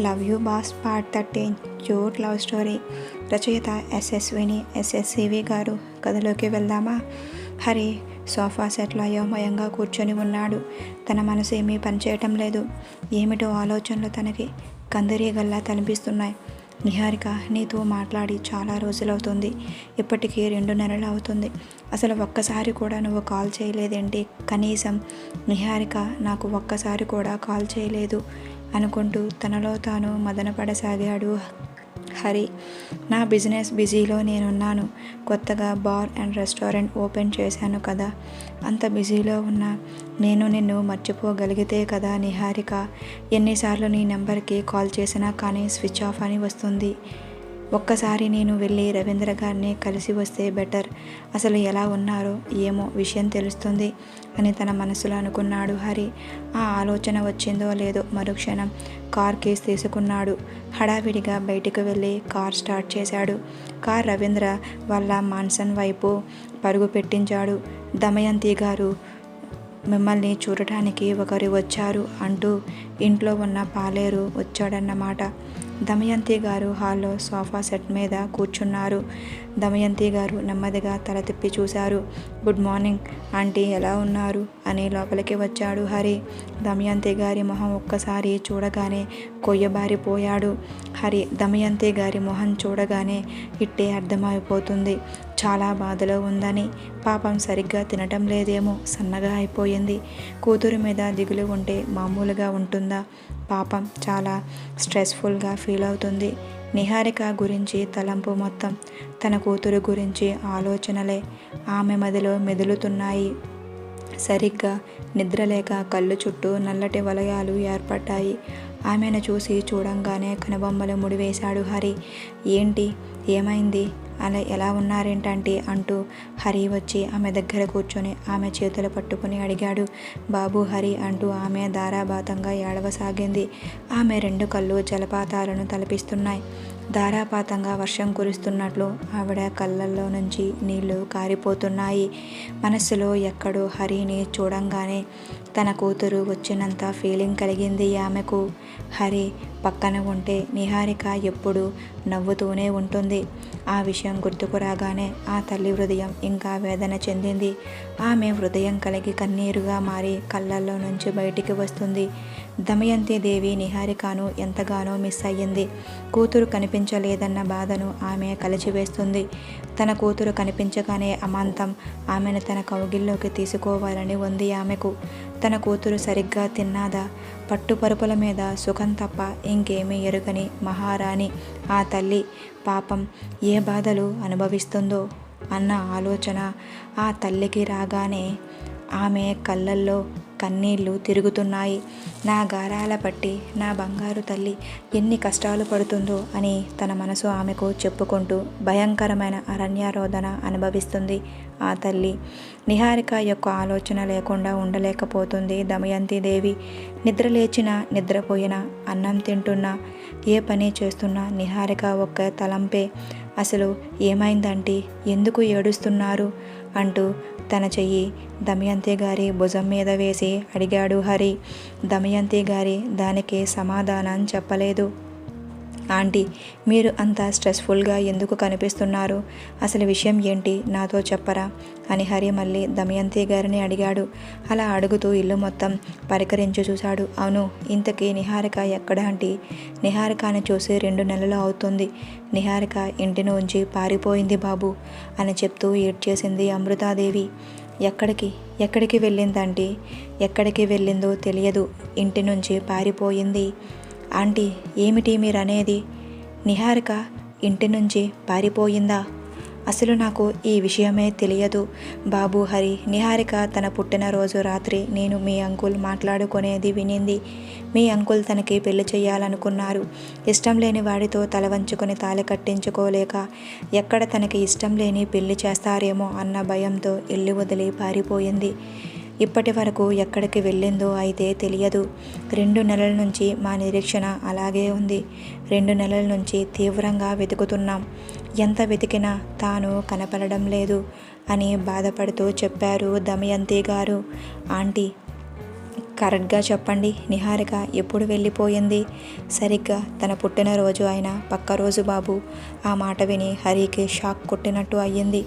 Love you boss part thirteen cute love story. రచయిత ఎస్ఎస్విని ఎస్ఎస్సివి గారు. కథలోకి వెళ్దామా? హరి సోఫా సెట్లో అయోమయంగా కూర్చొని ఉన్నాడు. తన మనసు ఏమీ పనిచేయటం లేదు. ఏమిటో ఆలోచనలు తనకి కందిరీగల్లా కనిపిస్తున్నాయి నిహారిక నీతో మాట్లాడి చాలా రోజులవుతుంది. ఇప్పటికీ రెండు నెలలు అవుతుంది. అసలు ఒక్కసారి కూడా నువ్వు కాల్ చేయలేదేంటి? కనీసం నిహారిక నాకు ఒక్కసారి కూడా కాల్ చేయలేదు. అనుకుంటూ తనలో తాను మదనపడసాగాడు. హరి నా బిజినెస్ బిజీలో నేనున్నాను. కొత్తగా బార్ అండ్ రెస్టారెంట్ ఓపెన్ చేశాను కదా. అంత బిజీలో ఉన్న నేను నిన్ను మర్చిపోగలిగితే కదా నిహారిక. ఎన్నిసార్లు నీ నెంబర్కి కాల్ చేసినా కానీ స్విచ్ ఆఫ్ అని వస్తుంది. ఒక్కసారి నేను వెళ్ళి రవీంద్ర గారిని కలిసి వస్తే బెటర్. అసలు ఎలా ఉన్నారో ఏమో విషయం తెలుస్తుంది. అని తన మనసులో అనుకున్నాడు హరి. ఆ ఆలోచన వచ్చిందో లేదో మరుక్షణం కార్ కేస్ తీసుకున్నాడు. హడావిడిగా బయటికి వెళ్ళి కార్ స్టార్ట్ చేశాడు. కార్ రవీంద్ర వాళ్ళ మాన్సన్ వైపు పరుగు పెట్టించాడు. దమయంతి గారు మిమ్మల్ని చూడటానికి ఒకరు వచ్చారు అంటూ ఇంట్లో ఉన్న పాలేరు వచ్చాడన్నమాట. దమయంతి గారు హాల్లో సోఫా సెట్ మీద కూర్చున్నారు. దమయంతి గారు నెమ్మదిగా తల తిప్పి చూశారు. గుడ్ మార్నింగ్ ఆంటీ ఎలా ఉన్నారు? అని లోపలికి వచ్చాడు హరి. దమయంతి గారి మొహం ఒక్కసారి చూడగానే కొయ్యబారిపోయాడు. హరి దమయంతి గారి మొహం చూడగానే ఇట్టే అర్థమైపోతుంది. చాలా బాధలో ఉందని పాపం సరిగ్గా తినటం లేదేమో సన్నగా అయిపోయింది. కూతురు మీద దిగులు ఉంటే మామూలుగా ఉంటుందా? పాపం చాలా స్ట్రెస్ఫుల్గా ఫీల్ అవుతుంది. నిహారిక గురించి తలంపు మొత్తం తన కూతురు గురించి ఆలోచనలే. ఆమె మదిలో మెదులుతున్నాయి. సరిగ్గా నిద్రలేక కళ్ళు చుట్టూ నల్లటి వలయాలు ఏర్పడ్డాయి. ఆమెను చూసి చూడంగానే కనుబొమ్మలు ముడివేశాడు హరి. ఏంటి? ఏమైంది? అలా ఎలా ఉన్నారేంటంటే? అంటూ హరి వచ్చి ఆమె దగ్గర కూర్చొని ఆమె చేతులు పట్టుకుని అడిగాడు. బాబు హరి అంటూ ఆమె ధారాపాతంగా ఏడవసాగింది. ఆమె రెండు కళ్ళు జలపాతాలను తలపిస్తున్నాయి. ధారాపాతంగా వర్షం కురుస్తున్నట్లు ఆవిడ కళ్ళల్లో నుంచి నీళ్ళు కారిపోతున్నాయి. మనస్సులో ఎక్కడో హరిని చూడంగానే తన కూతురు వచ్చినంత ఫీలింగ్ కలిగింది ఆమెకు. హరి పక్కన ఉంటే నిహారిక ఎప్పుడు నవ్వుతూనే ఉంటుంది. ఆ విషయం గుర్తుకు రాగానే ఆ తల్లి హృదయం ఇంకా వేదన చెందింది. ఆమె హృదయం కలిగి కన్నీరుగా మారి కళ్ళల్లో నుంచి బయటికి వస్తుంది. దమయంతి దేవి నిహారికను ఎంతగానో మిస్ అయ్యింది. కూతురు కనిపించలేదన్న బాధను ఆమె కలిచివేస్తుంది. తన కూతురు కనిపించగానే అమాంతం ఆమెను తన కౌగిల్లోకి తీసుకోవాలని ఉంది ఆమెకు. తన కూతురు సరిగ్గా తిన్నాదా? పట్టుపరుపుల మీద సుఖం తప్ప ఇంకేమీ ఎరుగని మహారాణి. ఆ తల్లి పాపం ఏ బాధలు అనుభవిస్తుందో అన్న ఆలోచన ఆ తల్లికి రాగానే ఆమె కళ్ళల్లో కన్నీళ్ళు తిరుగుతున్నాయి. నా గారాల పట్టి నా బంగారు తల్లి ఎన్ని కష్టాలు పడుతుందో అని తన మనసు ఆమెకు చెప్పుకుంటూ భయంకరమైన అరణ్యారోధన అనుభవిస్తుంది ఆ తల్లి. నిహారిక యొక్క ఆలోచన లేకుండా ఉండలేకపోతుంది దమయంతి దేవి. నిద్రలేచిన నిద్రపోయిన అన్నం తింటున్నా ఏ పని చేస్తున్నా నిహారిక ఒక్క తలంపే. అసలు ఏమైందంటే? ఎందుకు ఏడుస్తున్నారు? అంటూ తన చెయ్యి దమయంతి గారి భుజం మీద వేసి అడిగాడు హరి. దమయంతి గారి దానికి సమాధానం చెప్పలేదు. ఆంటీ మీరు అంత స్ట్రెస్ఫుల్గా ఎందుకు కనిపిస్తున్నారు? అసలు విషయం ఏంటి? నాతో చెప్పరా? అని హరి మళ్ళీ దమయంతి గారిని అడిగాడు. అలా అడుగుతూ ఇల్లు మొత్తం పరికరించి చూశాడు. అవును ఇంతకీ నిహారిక ఎక్కడ ఆంటీ? నిహారికని చూసి రెండు నెలలు అవుతుంది. నిహారిక ఇంటి నుంచి పారిపోయింది బాబు అని చెప్తూ ఏడ్చేసింది అమృతాదేవి. ఎక్కడికి? ఎక్కడికి వెళ్ళిందంటే ఎక్కడికి వెళ్ళిందో తెలియదు. ఇంటి నుంచి పారిపోయింది. ఆంటీ ఏమిటి మీరనేది? నిహారిక ఇంటి నుంచి పారిపోయిందా? అసలు నాకు ఈ విషయమే తెలియదు. బాబు హరి నిహారిక తన పుట్టినరోజు రాత్రి నేను మీ అంకుల్ మాట్లాడుకునేది వినింది. మీ అంకుల్ తనకి పెళ్ళి చేయాలనుకున్నారు. ఇష్టం లేని వాడితో తల వంచుకొని తాళి కట్టించుకోలేక ఎక్కడ తనకి ఇష్టం లేని పెళ్ళి చేస్తారేమో అన్న భయంతో ఇల్లు వదిలి పారిపోయింది. ఇప్పటి వరకు ఎక్కడికి వెళ్ళిందో అయితే తెలియదు. రెండు నెలల నుంచి మా నిరీక్షణ అలాగే ఉంది. రెండు నెలల నుంచి తీవ్రంగా వెతుకుతున్నాం. ఎంత వెతికినా తాను కనపడడం లేదు అని బాధపడుతూ చెప్పారు దమయంతి గారు. ఆంటీ కరెక్ట్గా చెప్పండి. నిహారిక ఎప్పుడు వెళ్ళిపోయింది? సరిగ్గా తన పుట్టినరోజు అయిన పక్క రోజు బాబు ఆ మాట విని హరికి షాక్ కొట్టినట్టు అయ్యింది.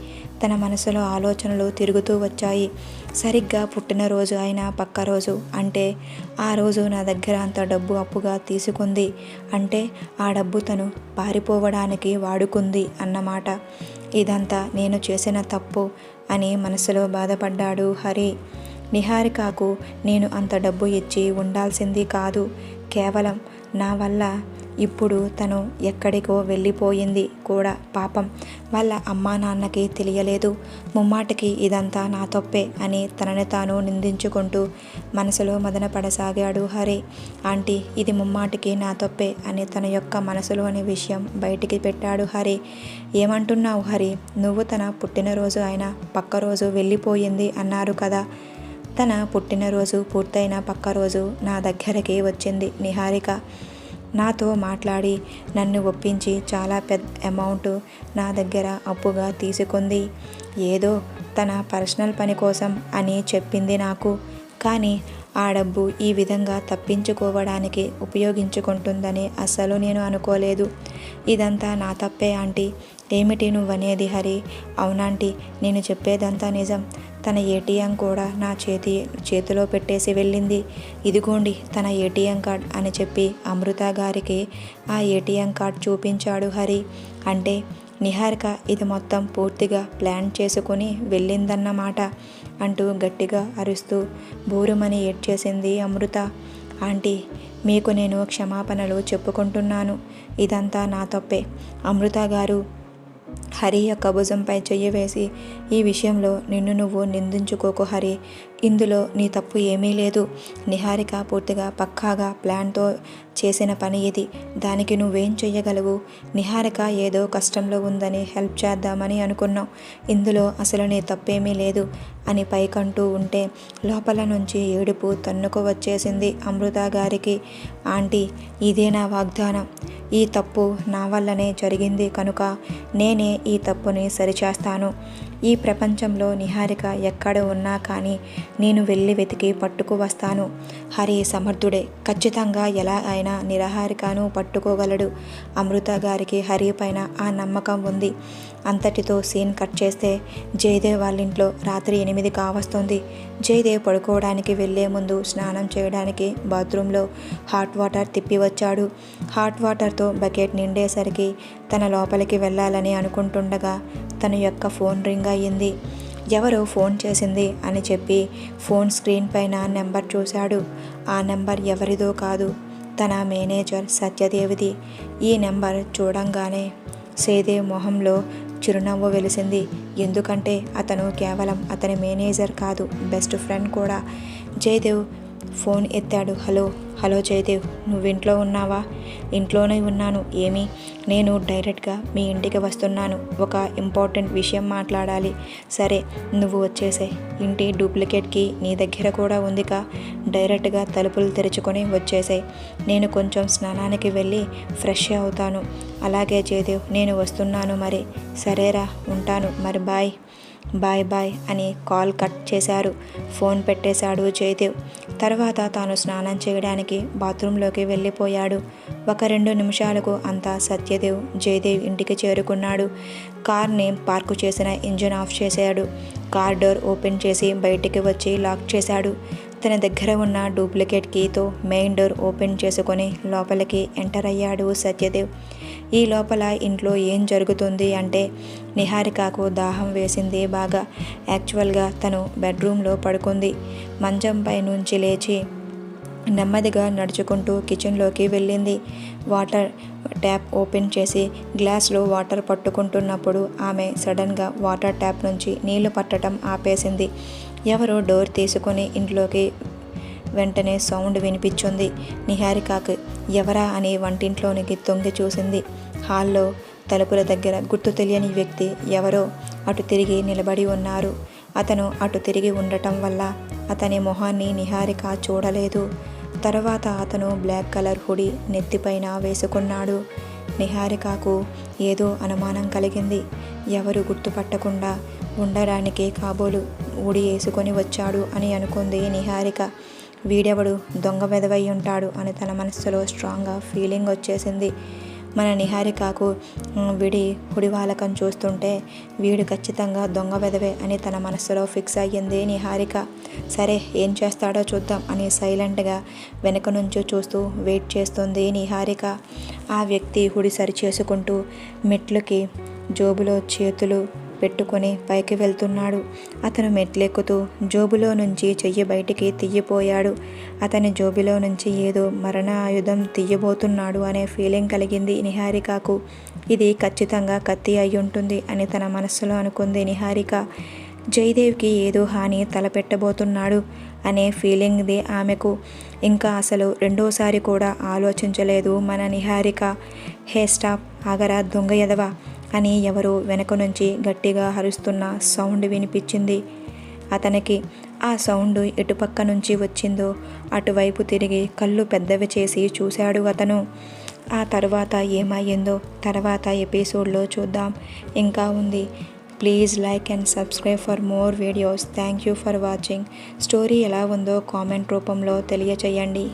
తన మనసులో ఆలోచనలు తిరుగుతూ వచ్చాయి. సరిగ్గా పుట్టినరోజు అయిన పక్క రోజు అంటే ఆ రోజు నా దగ్గర అంత డబ్బు అప్పుగా తీసుకుంది అంటే ఆ డబ్బు తను పారిపోవడానికి వాడుకుంది అన్నమాట. ఇదంతా నేను చేసిన తప్పు అని మనసులో బాధపడ్డాడు హరి. నిహారికకు నేను అంత డబ్బు ఇచ్చి ఉండాల్సింది కాదు. కేవలం నా వల్ల ఇప్పుడు తను ఎక్కడికో వెళ్ళిపోయింది కూడా పాపం. వాళ్ళ అమ్మా నాన్నకి తెలియలేదు. ముమ్మాటికి ఇదంతా నా తప్పే అని తనని తాను నిందించుకుంటూ మనసులో మదన పడసాగాడు హరి. ఆంటీ ఇది ముమ్మాటికి నా తప్పే అని తన యొక్క మనసులోని విషయం బయటికి పెట్టాడు హరి. ఏమంటున్నావు హరి? నువ్వు తన పుట్టినరోజు అయినా పక్క రోజు వెళ్ళిపోయింది అన్నారు కదా. తన పుట్టినరోజు పూర్తయిన పక్క రోజు నా దగ్గరకి వచ్చింది నిహారిక. నాతో మాట్లాడి నన్ను ఒప్పించి చాలా పెద్ద అమౌంట్ నా దగ్గర అప్పుగా తీసుకుంది. ఏదో తన పర్సనల్ పని కోసం అని చెప్పింది నాకు. కానీ ఆ డబ్బు ఈ విధంగా తప్పించుకోవడానికి ఉపయోగించుకుంటుందని అస్సలు నేను అనుకోలేదు. ఇదంతా నా తప్పే ఆంటీ. ఏమిటి నువ్వనేది హరి? అవునాంటీ నేను చెప్పేదంతా నిజం. తన ఏటీఎం కూడా నా చేతి చేతిలో పెట్టేసి వెళ్ళింది. ఇదిగోండి తన ఏటీఎం కార్డ్ అని చెప్పి అమృత గారికి ఆ ఏటీఎం కార్డ్ చూపించాడు హరి. అంటే నిహారిక ఇది మొత్తం పూర్తిగా ప్లాన్ చేసుకుని వెళ్ళిందన్నమాట అంటూ గట్టిగా అరుస్తూ బూరుమని ఏడ్చేసింది అమృత. ఆంటీ మీకు నేను క్షమాపణలు చెప్పుకుంటున్నాను. ఇదంతా నా తప్పే. అమృత గారు హరి యొక్క భుజంపై చెయ్యి వేసి ఈ విషయంలో నిన్ను నువ్వు నిందించుకోకు హరి. ఇందులో నీ తప్పు ఏమీ లేదు. నిహారిక పూర్తిగా పక్కాగా ప్లాన్తో చేసిన పని ఇది. దానికి నువ్వేం చెయ్యగలవు? నిహారిక ఏదో కష్టంలో ఉందని హెల్ప్ చేద్దామని అనుకున్నావు ఇందులో అసలు నీ తప్పేమీ లేదు అని పైకంటూ ఉంటే లోపల నుంచి ఏడుపు తన్నుకు వచ్చేసింది అమృత గారికి. ఆంటీ ఇదే నా వాగ్దానం. ఈ తప్పు నా వల్లనే జరిగింది కనుక నేనే ఈ తప్పుని సరిచేస్తాను. ఈ ప్రపంచంలో నిహారిక ఎక్కడ ఉన్నా కానీ నేను వెళ్ళి వెతికి పట్టుకు వస్తాను. హరి సమర్థుడే. ఖచ్చితంగా ఎలా అయినా నిరహారికను పట్టుకోగలడు. అమృత గారికి హరి పైన ఆ నమ్మకం ఉంది. అంతటితో సీన్ కట్ చేస్తే జయదేవ్ వాళ్ళ ఇంట్లో రాత్రి ఎనిమిది కావస్తుంది. జయదేవ్ పడుకోవడానికి వెళ్ళే ముందు స్నానం చేయడానికి బాత్రూంలో హాట్ వాటర్ తిప్పి వచ్చాడు. హాట్ వాటర్తో బకెట్ నిండేసరికి తన లోపలికి వెళ్ళాలని అనుకుంటుండగా తన యొక్క ఫోన్ రింగ్ అయ్యింది. ఎవరో ఫోన్ చేసింది అని చెప్పి ఫోన్ స్క్రీన్ పైన నెంబర్ చూశాడు. ఆ నెంబర్ ఎవరిదో కాదు తన మేనేజర్ సత్యదేవిది. ఈ నెంబర్ చూడంగానే సేదేవ్ మొహంలో చిరునవ్వు వెలిసింది. ఎందుకంటే అతను కేవలం అతని మేనేజర్ కాదు బెస్ట్ ఫ్రెండ్ కూడా. జయదేవ్ ఫోన్ ఎత్తాడు. హలో హలో జయదేవ్ నువ్వు ఇంట్లో ఉన్నావా? ఇంట్లోనే ఉన్నాను ఏమి? నేను డైరెక్ట్గా మీ ఇంటికి వస్తున్నాను ఒక ఇంపార్టెంట్ విషయం మాట్లాడాలి. సరే నువ్వు వచ్చేసే. ఇంటి డూప్లికేట్కి నీ దగ్గర కూడా ఉందిగా. డైరెక్ట్గా తలుపులు తెరుచుకొని వచ్చేసాయి నేను కొంచెం స్నానానికి వెళ్ళి ఫ్రెష్ అవుతాను. అలాగే జయదేవ్ నేను వస్తున్నాను మరి. సరేరా ఉంటాను. మరి బాయ్. బాయ్ బాయ్ అని కాల్ కట్ చేశారు. ఫోన్ పెట్టేశాడు జయదేవ్. తర్వాత తాను స్నానం చేయడానికి బాత్రూంలోకి వెళ్ళిపోయాడు. ఒక రెండు నిమిషాలకు అంతా సత్యదేవ్ జయదేవ్ ఇంటికి చేరుకున్నాడు. కార్ని పార్కు చేసిన ఇంజిన్ ఆఫ్ చేశాడు. కార్ డోర్ ఓపెన్ చేసి బయటికి వచ్చి లాక్ చేశాడు. తన దగ్గర ఉన్న డూప్లికేట్ కీతో మెయిన్ డోర్ ఓపెన్ చేసుకొని లోపలికి ఎంటర్ అయ్యాడు సత్యదేవ్. ఈ లోపల ఇంట్లో ఏం జరుగుతుంది అంటే నిహారికకు దాహం వేసింది బాగా. యాక్చువల్గా తను బెడ్రూమ్లో పడుకుంది. మంచంపై నుంచి లేచి నెమ్మదిగా నడుచుకుంటూ కిచెన్లోకి వెళ్ళింది. వాటర్ ట్యాప్ ఓపెన్ చేసి గ్లాస్లో వాటర్ పట్టుకుంటున్నప్పుడు ఆమె సడన్గా వాటర్ ట్యాప్ నుంచి నీళ్ళు పట్టడం ఆపేసింది. ఎవరో డోర్ తీసుకొని ఇంట్లోకి వెంటనే సౌండ్ వినిపించింది. నిహారికకు ఎవరా అని వంటింట్లోనికి తొంగి చూసింది. హాల్లో తలుపుల దగ్గర గుర్తు తెలియని వ్యక్తి ఎవరో అటు తిరిగి నిలబడి ఉన్నారు. అతను అటు తిరిగి ఉండటం వల్ల అతని మొహాన్ని నిహారిక చూడలేదు. తర్వాత అతను బ్లాక్ కలర్ హుడి నెత్తిపైన వేసుకున్నాడు. నిహారికకు ఏదో అనుమానం కలిగింది. ఎవరు గుర్తుపట్టకుండా ఉండడానికి కాబోలు ఊడి వేసుకొని వచ్చాడు అని అనుకుంది నిహారిక. వీడెవడు? దొంగ వెదవై ఉంటాడు అని తన మనసులో స్ట్రాంగ్గా ఫీలింగ్ వచ్చేసింది. మన నిహారికకు విడి వీడి హుడివాలకం చూస్తుంటే వీడు ఖచ్చితంగా దొంగ వెదవే అని తన మనసులో ఫిక్స్ అయ్యింది నిహారిక. సరే ఏం చేస్తాడో చూద్దాం అని సైలెంట్గా వెనక నుంచి చూస్తూ వెయిట్ చేస్తుంది నిహారిక. ఆ వ్యక్తి హుడి సరిచేసుకుంటూ మెట్లుకి జోబులో చేతులు పెట్టుకొని పైకి వెళ్తున్నాడు. అతను మెట్లెక్కుతూ జోబులో నుంచి చెయ్యి బయటికి తీయపోయాడు అతని జోబులో నుంచి ఏదో మరణ ఆయుధం తీయబోతున్నాడు అనే ఫీలింగ్ కలిగింది నిహారికకు. ఇది ఖచ్చితంగా కత్తి అయి ఉంటుంది అని తన మనస్సులో అనుకుంది నిహారిక. జయదేవ్కి ఏదో హాని తలపెట్టబోతున్నాడు అనే ఫీలింగ్ది ఆమెకు. ఇంకా అసలు రెండోసారి కూడా ఆలోచించలేదు మన నిహారిక. హే స్టాప్ ఆగరా దొంగ ఎదవా అని ఎవరో వెనక నుంచి గట్టిగా హరుస్తున్న సౌండ్ వినిపించింది. అతనికి ఆ సౌండ్ ఎటుపక్క నుంచి వచ్చిందో అటువైపు తిరిగి కళ్ళు పెద్దవి చేసి చూశాడు అతను. ఆ తర్వాత ఏమయ్యిందో తర్వాత ఎపిసోడ్లో చూద్దాం. ఇంకా ఉంది. Please like and subscribe for more videos. Thank you for watching. Story ఎలా ఉందో కామెంట్ రూపంలో తెలియచేయండి.